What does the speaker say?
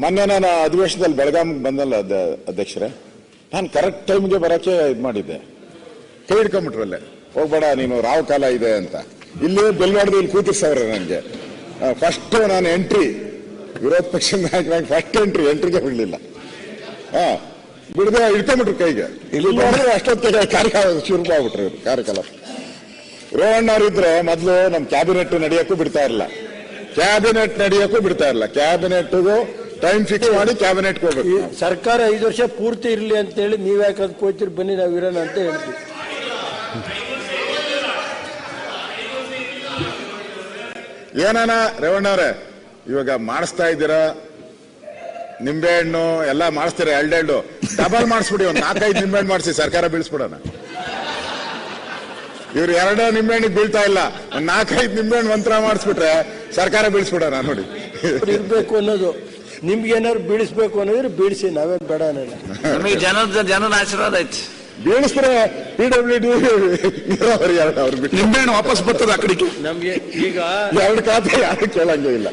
ಮೊನ್ನೆ ನಾನು ಅಧಿವೇಶನದಲ್ಲಿ ಬೆಳಗಾವಿಗೆ ಬಂದಲ್ಲ ಅಧ್ಯಕ್ಷರೇ. ನಾನು ಕರೆಕ್ಟ್ ಟೈಮ್ಗೆ ಬರೋಕ್ಕೆ ಇದು ಮಾಡಿದ್ದೆ. ಕೈ ಹಿಡ್ಕೊಂಬಿಟ್ರಲ್ಲೇ? ಹೋಗ್ಬೇಡ ನೀನು ರಾವ್ ಕಾಲ ಇದೆ ಅಂತ. ಇಲ್ಲಿ ಬೆಲ್ ಇಲ್ಲಿ ಕೂತಿರ್ಸವ್ರೆ ನನಗೆ ಫಸ್ಟ್ ನಾನು ಎಂಟ್ರಿ ವಿರೋಧ ಪಕ್ಷದ ನಾಯಕನಾಗಿ ಫಸ್ಟ್ ಎಂಟ್ರಿ ಎಂಟ್ರಿಗೆ ಬಿಡಲಿಲ್ಲ. ಹಾ ಬಿಡದೆ ಇಟ್ಕೊಂಬಿಟ್ರು ಕೈಗೆ. ಇಲ್ಲಿ ನೋಡಿದ್ರೆ ಅಷ್ಟೊತ್ತಿಗೆ ಕಾರ್ಯ ಶುರು ಮಾಡ್ಬಿಟ್ರು ಕಾರ್ಯಕಾಲ ರೋಹಣ್ಣ ರೋಹಣ್ಣವ್ರಿದ್ರೆ ಮೊದಲು ನಮ್ಮ ಕ್ಯಾಬಿನೆಟ್ ನಡೆಯೋಕ್ಕೂ ಬಿಡ್ತಾ ಇರಲಿಲ್ಲ. ಕ್ಯಾಬಿನೆಟ್ ನಡೆಯೋಕ್ಕೂ ಬಿಡ್ತಾ ಇರಲಿಲ್ಲ. ಕ್ಯಾಬಿನೆಟ್ಗೂ ಟೈಮ್ ಫಿಕ್ಸ್ ಮಾಡಿ ಕ್ಯಾಬಿನೆಟ್ ಹೋಗ್ಬೇಕು. ಸರ್ಕಾರ ಐದು ವರ್ಷ ಪೂರ್ತಿ ಇರಲಿ ಅಂತ ಹೇಳಿ ನೀವ್ ಯಾಕೆ ಹೋಗ್ತೀರಿ ಬನ್ನಿ ನಾವು ಇರೋಣ ಅಂತ ಹೇಳ್ತೀವಿ. ಏನಾನ ರೇವಣ್ಣವ್ರೆ ಇವಾಗ ಮಾಡಿಸ್ತಾ ಇದ್ದೀರಾ? ನಿಂಬೆಹಣ್ಣು ಎಲ್ಲ ಮಾಡಿಸ್ತೀರಾ? ಎಲ್ಡು ಡಬಲ್ ಮಾಡಿಸ್ಬಿಡಿ ಒಂದು ನಾಲ್ಕೈದು ನಿಂಬೆಹಣ್ಣು ಮಾಡಿಸಿ ಸರ್ಕಾರ ಬೀಳಿಸ್ಬಿಡೋಣ. ಇವ್ರು ಎರಡೇ ನಿಂಬೆಹಣ್ಣಿಗೆ ಬೀಳ್ತಾ ಇಲ್ಲ. ಒಂದು ನಾಲ್ಕೈದು ನಿಂಬೆಹಣ್ಣು ಮಂತ್ರ ಮಾಡಿಸ್ಬಿಟ್ರೆ ಸರ್ಕಾರ ಬೀಳಿಸ್ಬಿಡೋಣ ನೋಡಿ. ಇರ್ಬೇಕು ಅನ್ನೋದು. ನಿಮ್ಗೆ ಏನಾದ್ರು ಬೀಳಿಸ್ಬೇಕು ಅನ್ನೋದ್ರೆ ಬೀಳಿಸಿ ನಾವೇನ್ ಬೇಡ ಅನ್ನಲ್ಲ ನಮಗೆ ಜನದ ಜನದ ಆಶೀರ್ವಾದ ಐತಿ. ಬೀಳಿಸ್ರೆ ಪಿ ಡಬ್ಲ್ಯೂ ಡಿ ನೀರಾವರಿ ಎರಡು ಅವ್ರು ಬಿಟ್ಟು. ನಿಂಬೆಹಣ್ಣು ವಾಪಸ್ ಬರ್ತದೆ ಆ ಕಡೆಗೆ. ನಮ್ಗೆ ಈಗ ಎರಡು ಖಾತೆ ಯಾರು ಕೇಳಂಗೇ ಇಲ್ಲ.